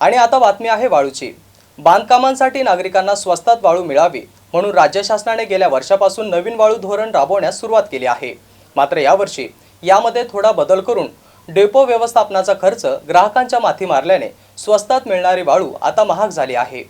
आणि आता बातमी आहे वाळूची. बांधकामांसाठी नागरिकांना स्वस्तात वाळू मिळावी म्हणून राज्य शासनाने गेल्या वर्षापासून नवीन वाळू धोरण राबवण्यास सुरुवात केली आहे. मात्र यावर्षी यामध्ये थोडा बदल करून डेपो व्यवस्थापनाचा खर्च ग्राहकांच्या माथी मारल्याने स्वस्तात मिळणारी वाळू आता महाग झाली आहे.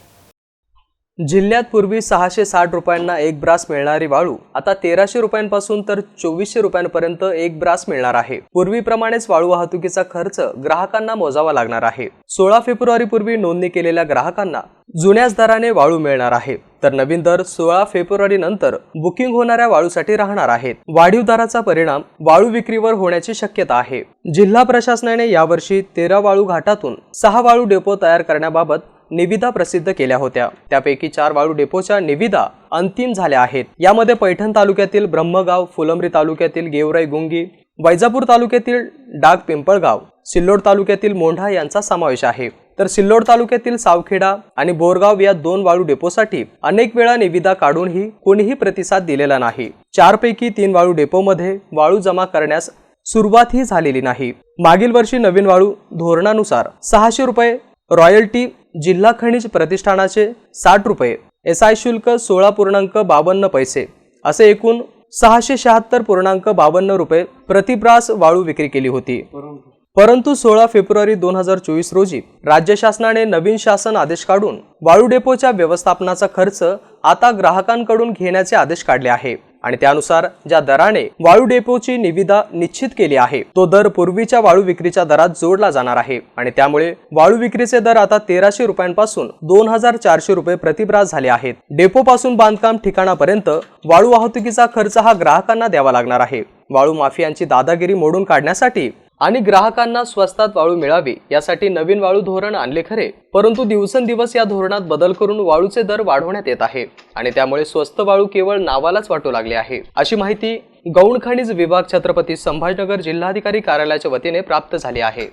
जिल्ह्यात पूर्वी सहाशे साठ रुपयांना एक ब्रास मिळणारी वाळू आता तेराशे रुपयांपासून तर चोवीसशे रुपयांपर्यंत एक ब्रास मिळणार आहे. पूर्वीप्रमाणेच वाळू वाहतुकीचा खर्च ग्राहकांना मोजावा लागणार आहे. सोळा फेब्रुवारी पूर्वी नोंदणी केलेल्या ग्राहकांना जुन्याच दराने वाळू मिळणार आहे. तर नवीन दर सोळा फेब्रुवारी नंतर बुकिंग होणाऱ्या वाळूसाठी राहणार आहेत. वाढीव दराचा परिणाम वाळू विक्रीवर होण्याची शक्यता आहे. जिल्हा प्रशासनाने यावर्षी तेरा वाळू घाटातून सहा वाळू डेपो तयार करण्याबाबत निविदा प्रसिद्ध केल्या होत्या. त्यापैकी चार वाळू डेपोच्या निविदा अंतिम झाल्या आहेत. यामध्ये पैठण तालुक्यातील ब्रह्मगाव फुलंब्री तालुक्यातील गेवराई गुंगी वैजापूर तालुक्यातील डाग पिंपळगाव सिल्लोड तालुक्यातील मोंढा यांचा समावेश आहे. तर सिल्लोड तालुक्यातील सावखेडा आणि बोरगाव या दोन वाळू डेपोसाठी अनेक वेळा निविदा काढूनही कोणीही प्रतिसाद दिलेला नाही. चारपैकी तीन वाळू डेपोमध्ये वाळू जमा करण्यास सुरुवातही झालेली नाही. मागील वर्षी नवीन वाळू धोरणानुसार सहाशे रुपये रॉयल्टी जिल्हा खनिज प्रतिष्ठानाचे साठ रुपये एस आय शुल्क सोळा पूर्णांक बावन्न पैसे असे एकूण सहाशे शहात्तर पूर्णांक बावन्न रुपये प्रतिप्रास वाळू विक्री केली होती. परंतु सोळा फेब्रुवारी दोन हजार चोवीस रोजी राज्य शासनाने नवीन शासन आदेश काढून वाळू डेपोच्या व्यवस्थापनाचा खर्च आता ग्राहकांकडून घेण्याचे आदेश काढले आहे. आणि त्यानुसार ज्या दराने वाळू डेपोची निविदा निश्चित केली आहे तो दर पूर्वीच्या वाळू विक्रीच्या दरात जोडला जाणार आहे. आणि त्यामुळे वाळू विक्रीचे दर आता तेराशे रुपयांपासून दोन हजार चारशे रुपये प्रतिब्रास झाले आहेत. डेपो पासून बांधकाम ठिकाणापर्यंत वाळू वाहतुकीचा खर्च हा ग्राहकांना द्यावा लागणार आहे. वाळू माफियांची दादागिरी मोडून काढण्यासाठी आणि ग्राहकांना स्वस्तात वाळू मिळावी यासाठी नवीन वाळू धोरण आणले खरे. परंतु दिवसेंदिवस या धोरणात बदल करून वाळूचे दर वाढवण्यात येत आहे आणि त्यामुळे स्वस्त वाळू केवळ नावालाच वाटू लागले आहे. अशी माहिती गौण खनिज विभाग छत्रपती संभाजनगर जिल्हाधिकारी कार्यालयाच्या वतीने प्राप्त झाली आहे.